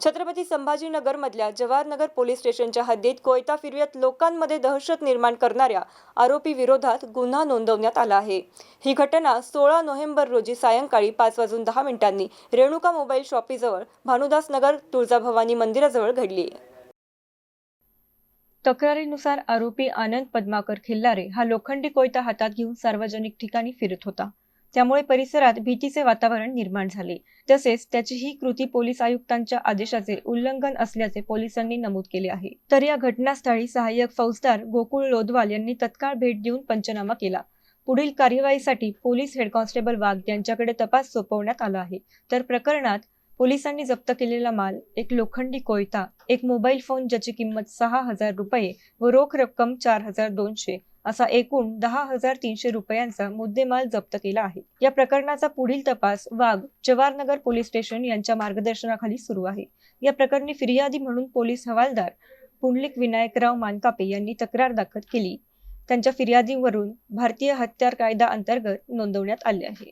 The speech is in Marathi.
छत्रपती संभाजीनगर मधल्या जवाहरनगर पोलीस स्टेशनच्या हद्दीत कोयता फिर्यात लोकांमध्ये दहशत निर्माण करणाऱ्या आरोपी विरोधात गुन्हा नोंदवण्यात आला आहे. ही घटना सोळा नोव्हेंबर रोजी सायंकाळी पाच वाजून दहा मिनिटांनी रेणुका मोबाईल शॉपीजवळ भानुदास नगर तुळजाभवानी मंदिराजवळ घडली. तक्रारीनुसार आरोपी आनंद पद्माकर खिल्लारे हा लोखंडी कोयता हातात घेऊन सार्वजनिक ठिकाणी फिरत होता. त्यामुळे परिसरात भीतीचे वातावरण निर्माण झाले. तसेच त्याची ही कृती पोलीस आयुक्तांच्या आदेशाचे उल्लंघन असल्याचे पोलिसांनी नमूद केले आहे. तर या घटनास्थळी सहाय्यक फौजदार गोकुळ लोधवाल यांनी तत्काळ भेट देऊन पंचनामा केला. पुढील कार्यवाहीसाठी पोलीस हेड कॉन्स्टेबल वाघ यांच्याकडे तपास सोपवण्यात आला आहे. तर प्रकरणात पोलिसांनी जप्त केलेला माल एक लोखंडी कोयता एक मोबाईल फोन ज्याची किंमत सहा हजार रुपये व रोख रक्कम चार हजार दोनशे असा एकूण दहा हजार तीनशे रुपयांचा मुद्देमाल जप्त केला आहे. या प्रकरणाचा पुढील तपास वाघ जवाहरनगर पोलीस स्टेशन यांच्या मार्गदर्शनाखाली सुरू आहे. या प्रकरणी फिर्यादी म्हणून पोलीस हवालदार पुंडलिक विनायकराव मानकापे यांनी तक्रार दाखल केली. त्यांच्या फिर्यादीवरून भारतीय हत्यार कायदा अंतर्गत नोंदवण्यात आले आहे.